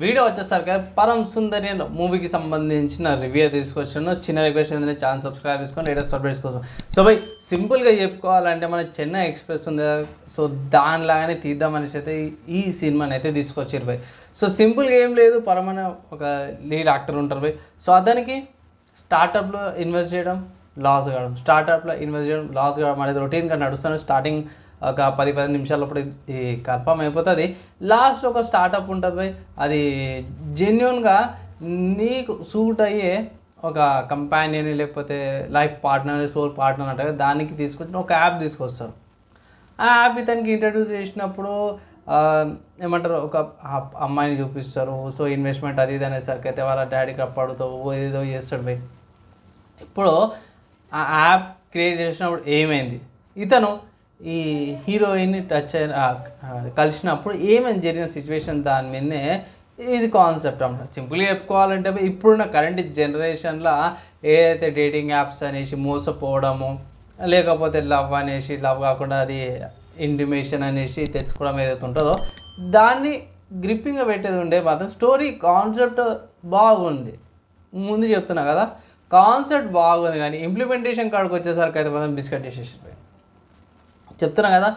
Video వచ్చేసరికి పరం సుందరి మూవీకి సంబంధించిన రివ్యూ తీసుకొచ్చాను. చిన్న రిక్వెస్ట్ ఏంటంటే ఛానల్ సబ్స్క్రైబ్ చేసుకొని లేటెస్ట్ అప్డేట్స్ కోసం. సో బై సింపుల్గా చెప్పుకోవాలంటే మన చెన్నై ఎక్స్ప్రెస్ ఉంది సో దానిలాగానే తీద్దామనేసి అయితే ఈ- సినిమాని అయితే తీసుకొచ్చారు బై. సో సింపుల్గా ఏం లేదు పరమైన ఒక లీడ్ యాక్టర్ ఉంటారు బై. సో అతనికి స్టార్టప్లో ఇన్వెస్ట్ చేయడం లాస్ కావడం. స్టార్టప్లో ఇన్వెస్ట్ చేయడం లాస్ కావడం అనేది రొటీన్గా నడుస్తాను స్టార్టింగ్ ఒక పది పది నిమిషాలప్పుడు కన్ఫామ్ అయిపోతుంది. లాస్ట్ ఒక స్టార్టప్ ఉంటుంది బై అది జెన్యున్గా నీకు సూట్ అయ్యే ఒక కంపానియన్ లేకపోతే లైఫ్ పార్ట్నర్ సోల్ పార్ట్నర్ అంటే దానికి తీసుకొచ్చిన ఒక యాప్ తీసుకొస్తారు. ఆ యాప్ ఇతనికి ఇంట్రడ్యూస్ చేసినప్పుడు ఏమంటారు ఒక అమ్మాయిని చూపిస్తారు. సో ఇన్వెస్ట్మెంట్ అది ఇది అనేసరికి అయితే వాళ్ళ డాడీకి అప్పడుతో ఏదో చేస్తాడు పోయి ఇప్పుడు ఆ యాప్ క్రియేట్ చేసినప్పుడు ఏమైంది? ఇతను ఈ హీరోయిన్ని టచ్ అయిన కలిసినప్పుడు ఏమేమి జరిగిన సిచ్యువేషన్ దాని మీదనే ఇది కాన్సెప్ట్ అన్నమాట. సింపుల్గా చెప్పుకోవాలంటే ఇప్పుడున్న కరెంట్ జనరేషన్లో ఏదైతే డేటింగ్ యాప్స్ అనేసి మోసపోవడము లేకపోతే లవ్ అనేసి లవ్ కాకుండా అది ఇంటిమేషన్ అనేసి తెచ్చుకోవడం ఏదైతే ఉంటుందో దాన్ని గ్రిప్పింగ్గా పెట్టేది ఉండే మాత్రం స్టోరీ కాన్సెప్ట్ బాగుంది. ముందు చెప్తున్నా కదా కాన్సెప్ట్ బాగుంది కానీ ఇంప్లిమెంటేషన్ కాడికి వచ్చేసరికి అయితే మాత్రం బిస్కెట్ చేసేసిపోయింది చెప్తున్నా కదా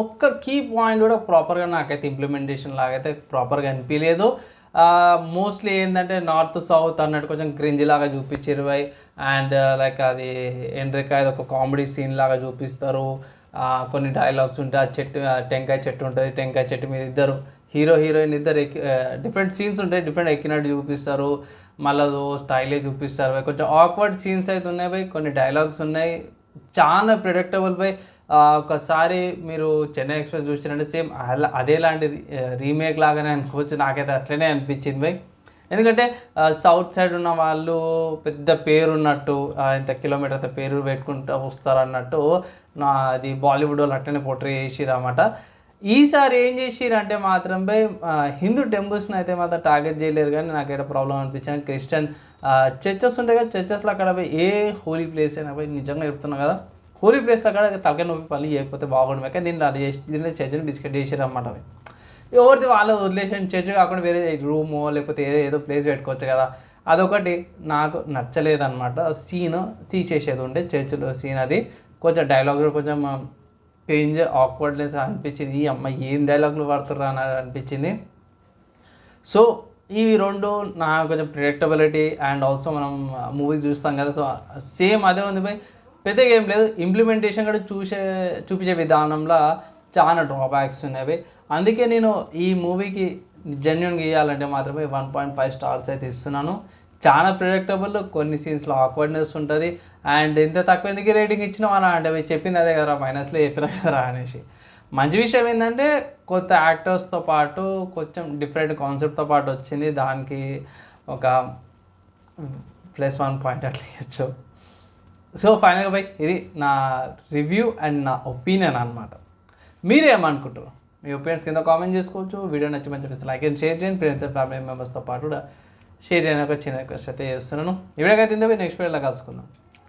ఒక్క కీ పాయింట్ కూడా ప్రాపర్గా నాకైతే ఇంప్లిమెంటేషన్ లాగైతే ప్రాపర్గా అనిపించలేదు మోస్ట్లీ ఏంటంటే నార్త్ సౌత్ అన్నట్టు కొంచెం క్రింజ్ లాగా చూపించారు బై అండ్ లైక్ అది ఎండ్రికా ఇది ఒక కామెడీ సీన్ లాగా చూపిస్తారు. కొన్ని డైలాగ్స్ ఉంటాయి ఆ చెట్టు టెంకాయ చెట్టు ఉంటుంది టెంకాయ చెట్టు మీద ఇద్దరు హీరో హీరోయిన్ ఇద్దరు ఎక్కి డిఫరెంట్ సీన్స్ ఉంటాయి డిఫరెంట్ ఎక్కినట్టు చూపిస్తారు. మళ్ళీ స్టైలే చూపిస్తారు కొంచెం ఆక్వర్డ్ సీన్స్ అయితే ఉన్నాయి బై కొన్ని డైలాగ్స్ ఉన్నాయి. చాలా ప్రిడిక్టబుల్ బై ఒకసారి మీరు చెన్నై ఎక్స్ప్రెస్ చూసినట్టే సేమ్ అలా అదేలాంటి రీమేక్ లాగానే అనుకోవచ్చు. నాకైతే అట్లనే అనిపించింది బై. ఎందుకంటే సౌత్ సైడ్ ఉన్న వాళ్ళు పెద్ద పేరు ఉన్నట్టు ఇంత కిలోమీటర్ అంత పేరు పెట్టుకుంటూ వస్తారు అన్నట్టు నా అది బాలీవుడ్ వాళ్ళు అట్లనే పోట్రీ చేసిరు ఈసారి ఏం చేసిరంటే మాత్రం బై హిందూ టెంపుల్స్ని అయితే మాత్రం టార్గెట్ చేయలేరు కానీ నాకైతే ప్రాబ్లం అనిపించింది. క్రిస్టియన్ చర్చెస్ ఉంటాయి కదా చర్చెస్లో అక్కడ పోయి ఏ హోలీ ప్లేస్ అయినా పోయి నిజంగా చెప్తున్నా కదా హోలీ ప్లేస్లో కాడ తలకాయ నొప్పి పని చేయకపోతే బాగుండు. కానీ దీన్ని అది చేసి దీన్ని చర్చని బిస్కెట్ చేసిరు అన్నమాట అవి. ఎవరిది వాళ్ళు వదిలేసిన చర్చ్ కాకుండా వేరే రూమో లేకపోతే ఏదో ఏదో ప్లేస్ పెట్టుకోవచ్చు కదా. అదొకటి నాకు నచ్చలేదన్నమాట. సీన్ తీసేసేది ఉండే చర్చిలో సీన్ అది. కొంచెం డైలాగ్ కొంచెం క్రింజ్ ఆక్వర్డ్నెస్ అనిపించింది. ఈ అమ్మ ఏం డైలాగులు పడుతుర్రా అని అనిపించింది. సో ఇవి రెండు నా కొంచెం ప్రిడిక్టబిలిటీ అండ్ ఆల్సో మనం మూవీస్ చూస్తాం కదా. సో సేమ్ అదే ఉంది పోయి పెద్దగా ఏం లేదు. ఇంప్లిమెంటేషన్ కూడా చూసే చూపించే విధానంలో చాలా డ్రాబ్యాక్స్ ఉన్నవి. అందుకే నేను ఈ మూవీకి జెన్యున్గా ఇవ్వాలంటే మాత్రమే వన్ పాయింట్ ఫైవ్ స్టార్స్ అయితే ఇస్తున్నాను. చాలా ప్రిడిక్టబుల్ కొన్ని సీన్స్లో ఆక్వర్డ్నెస్ ఉంటుంది. అండ్ ఇంత తక్కువ ఎందుకు రేటింగ్ ఇచ్చినావు అని అంటే చెప్పింది అదే కదా మైనస్లో చెప్పినా కదా అనేసి. మంచి విషయం ఏంటంటే కొత్త యాక్టర్స్తో పాటు కొంచెం డిఫరెంట్ కాన్సెప్ట్తో పాటు వచ్చింది. దానికి ఒక ప్లస్ వన్ పాయింట్ అట్లా ఇవ్వచ్చు సో ఫైనల్గా బై ఇది నా రివ్యూ అండ్ నా ఒపీనియన్ అనమాట మీరేమనుకుంటారు మీ ఒపీనియన్స్ కింద కామెంట్ చేసుకోవచ్చు. వీడియో నచ్చి మంచి లైక్ అండ్ షేర్ చేయండి. ఫ్రెండ్స్ అండ్ ఫ్యామిలీ మెంబర్స్తో పాటు కూడా షేర్ చేయడానికి ఒక చిన్న రిక్వెస్ట్ అయితే చేస్తున్నాను. ఈ వీడియోకి అయితే నెక్స్ట్ వీడియోలో కలుసుకుందాం.